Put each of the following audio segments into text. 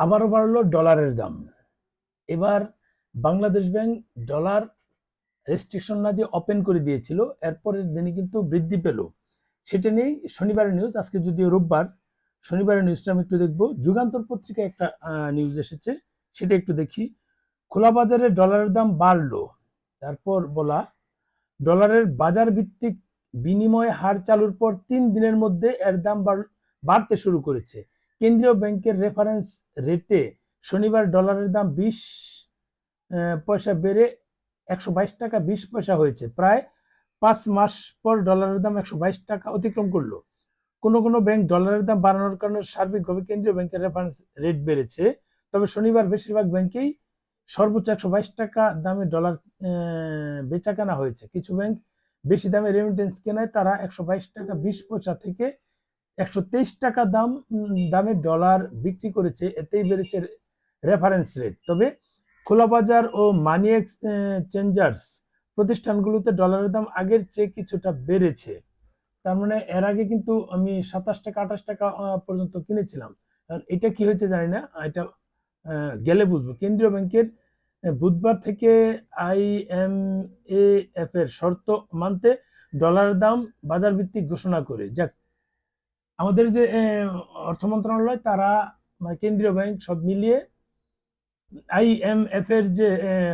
আবারও বাড়লো ডলারের দাম। এবার বাংলাদেশ ব্যাংক ডলার রেস্ট্রিকশন না দিয়ে ওপেন করে দিয়েছিল, এরপরের দিনে কিন্তু বৃদ্ধি পেল। সেটা নিয়েই শনিবারের নিউজ আজকে যদিও রোববার, শনিবারের নিউজটা আমি একটু দেখব। যুগান্তর পত্রিকায় একটা নিউজ এসেছে, সেটা একটু দেখি। খোলা বাজারে ডলারের দাম বাড়লো, তারপর বলা, ডলারের বাজার ভিত্তিক বিনিময় হার চালুর পর তিন দিনের মধ্যে এর দাম বাড়- বাড়তে শুরু করেছে। কেন্দ্রীয় ব্যাংকের রেফারেন্স রেটে শনিবার ডলারের দাম বিশ পয়সা বেড়ে একশো বাইশ টাকা, বিশ পয়সা হয়েছে। প্রায় পাঁচ মাস পর ডলারের দাম একশো বাইশ টাকা অতিক্রম করল। কোনো কোনো ব্যাংক ডলারের দাম বাড়ানোর কারণে সার্বিকভাবে কেন্দ্রীয় ব্যাংকের রেফারেন্স রেট বেড়েছে। তবে শনিবার বেশিরভাগ ব্যাংকেই সর্বোচ্চ একশো বাইশ টাকা দামে ডলার বেচা কেনা হয়েছে। কিছু ব্যাংক বেশি দামে রেমিটেন্স কেনায়, তারা একশো বাইশ টাকা, বিশ পয়সা থেকে একশো তেইশ টাকা দাম দামে ডলার বিক্রি করেছে, এতেই বেড়েছে রেফারেন্স রেট তবে খোলা বাজার ও মানি চেঞ্জার্স প্রতিষ্ঠানগুলোতে ডলারের দাম আগের চেয়ে কিছুটা বেড়েছে। তার মানে এর আগে কিন্তু আমি সাতাশ টাকা, আঠাশ টাকা পর্যন্ত কিনেছিলাম। কারণ এটা কি হয়েছে জানি না, এটা গেলে বুঝব। কেন্দ্রীয় ব্যাংকের বুধবার থেকে আইএমএএফ এর শর্ত মানতে ডলারের দাম বাজার ভিত্তিক ঘোষণা করে। যাক আমাদের যে অর্থ মন্ত্রণালয়, তারা মানে কেন্দ্রীয় ব্যাংক সব মিলিয়ে আইএমএফ এর যে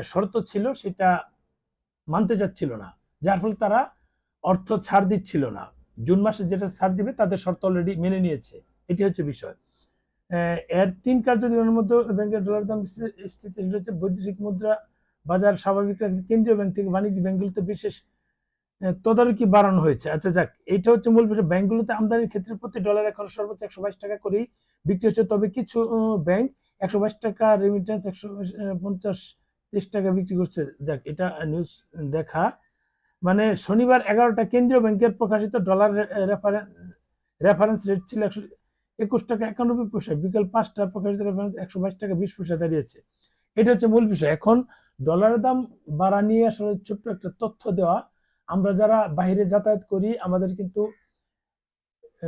শর্ত ছিল, সেটা মানতে চাচ্ছিল না। যার ফলে তারা অর্থ ছাড় দিচ্ছিল না। জুন মাসে যেটা ছাড় দিবে, তাদের শর্ত অলরেডি মেনে নিয়েছে। এটি হচ্ছে বিষয়। এর তিন কার্য দিনের মধ্যে ব্যাংকের ডলার দাম স্থি- স্থিতিশীল রয়েছে বৈদেশিক মুদ্রা বাজার স্বাভাবিক কেন্দ্রীয় ব্যাংক থেকে বাণিজ্যিক ব্যাংকগুলোতে বিশেষ তদারকি বাড়ানো হয়েছে। আচ্ছা যাক, এটা হচ্ছে মূল বিষয়। ব্যাংকগুলোতে আমদানির ক্ষেত্রে প্রতি ডলার এখন সর্বোচ্চ একশো বাইশ টাকা করেই বিক্রি হচ্ছে। তবে কিছু ব্যাংক একশো বাইশ টাকা রেমিটেন্স একশো পঞ্চাশ, তিরিশ টাকা বিক্রি করছে। যাক, এটা নিউজ দেখা। মানে শনিবার এগারোটা কেন্দ্রীয় ব্যাংকের প্রকাশিত ডলার রেফারেন্স রেফারেন্স রেট ছিল একশো একুশ টাকা একানব্বই পয়সা। বিকেল পাঁচটা প্রকাশিত রেফারেন্স একশো বাইশ টাকা বিশ পয়সা দাঁড়িয়েছে। এটা হচ্ছে মূল বিষয়। এখন ডলারের দাম বাড়া নিয়ে আসলে ছোট্ট একটা তথ্য দেওয়া আমরা যারা বাইরে যাতায়াত করি, আমাদের কিন্তু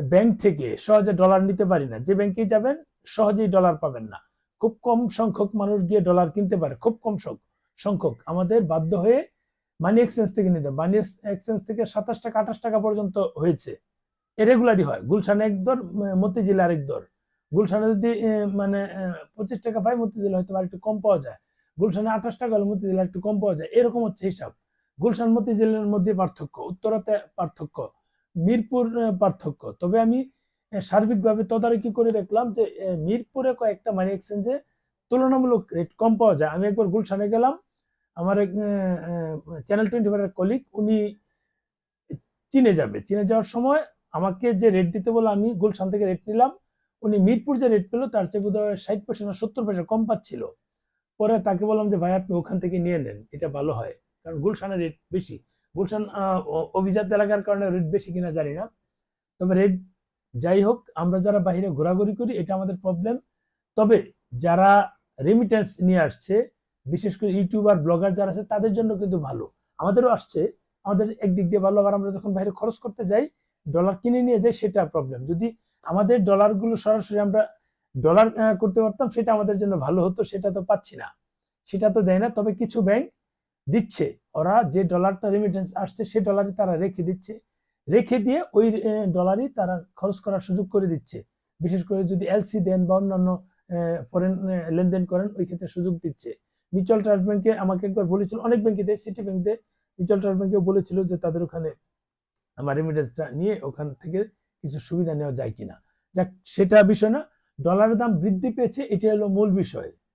ব্যাংক থেকে সহজে ডলার নিতে পারি না। যে ব্যাংকেই যাবেন, সহজেই ডলার পাবেন না। খুব কম সংখ্যক মানুষ গিয়ে ডলার কিনতে পারে। খুব কম সংখ- সংখ্যক। আমাদের বাধ্য হয়ে মানি এক্সচেঞ্জ থেকে নিতে মানি এক্সচেঞ্জ থেকে সাতাশ টাকা, আঠাশ টাকা পর্যন্ত হয়েছে। রেগুলারই হয়। গুলশানে এক দর মতিঝিলে আরেক দর। গুলশানে যদি মানে পঁচিশ টাকা পাই মতিঝিলে হয়তো আর একটু কম পাওয়া যায়। গুলশানে আঠাশ টাকা হলে মতিঝিলে একটু কম পাওয়া যায়। এরকম হচ্ছে হিসাব। গুলশান মতিঝিলের মধ্যে পার্থক্য, উত্তরাতে পার্থক্য, মিরপুর পার্থক্য। তবে আমি সার্বিকভাবে তদারকি করে দেখলাম যে মিরপুরে কয়েকটা মানি এক্সচেঞ্জে তুলনামূলক রেট কম পাওয়া যায়। আমি একবার গুলশানে গেলাম, আমার এক চ্যানেল টোয়েন্টি ফাইভের কলিগ উনি চীনে যাবে। চীনে যাওয়ার সময় আমাকে যে রেট দিতে বলে আমি গুলশান থেকে রেট নিলাম, উনি মিরপুর যে রেট পেল, তার চেয়ে বোধহয় ষাট পয়সা না সত্তর পয়সা কম পাচ্ছিল। পরে তাকে বললাম যে, ভাই, আপনি ওখান থেকে নিয়ে নেন, এটা ভালো হয়। কারণ গুলশানের রেট বেশি। গুলশান অভিজাত এলাকার কারণে রেট বেশি কিনা জানি না। তবে রেট যাই হোক, আমরা যারা বাইরে ঘোরাঘুরি করি, এটা আমাদের প্রবলেম তবে যারা রেমিটেন্স নিয়ে আসছে, বিশেষ করে ইউটিউবার, ব্লগার যারা আছে, তাদের জন্য কিন্তু ভালো। আমাদেরও আসছে, আমাদের একদিক দিয়ে ভালো। আবার আমরা যখন বাইরে খরচ করতে যাই ডলার কিনে নিয়ে যাই, সেটা প্রবলেম যদি আমাদের ডলারগুলো সরাসরি আমরা ডলার করতে পারতাম, সেটা আমাদের জন্য ভালো হতো, সেটা তো পাচ্ছি না। সেটা তো দেয় না। তবে কিছু ব্যাংক দিচ্ছে। ওরা যে ডলারটা রেমিটেন্স আসছে সে ডলারই তারা রেখে দিচ্ছে। রেখে দিয়ে ওই ডলারই তারা খরচ করার সুযোগ করে দিচ্ছে। বিশেষ করে যদি এলসি দেন বা অন্যান্য ফরেন লেনদেন করেন, ওই ক্ষেত্রে সুযোগ দিচ্ছে। মিউচুয়াল ট্রাস্ট ব্যাংকে আমাকে একবার বলেছিল, অনেক ব্যাংকে দেয় সিটি ব্যাংক দেয় মিউচুয়াল ট্রাস্ট ব্যাংকেও বলেছিল যে তাদের ওখানে আমার রেমিটেন্সটা নিয়ে ওখান থেকে কিছু সুবিধা নেওয়া যায় কিনা। যাক, সেটা বিষয় না। ডলারের দাম বৃদ্ধি পেয়েছে এটা হলো মূল বিষয়।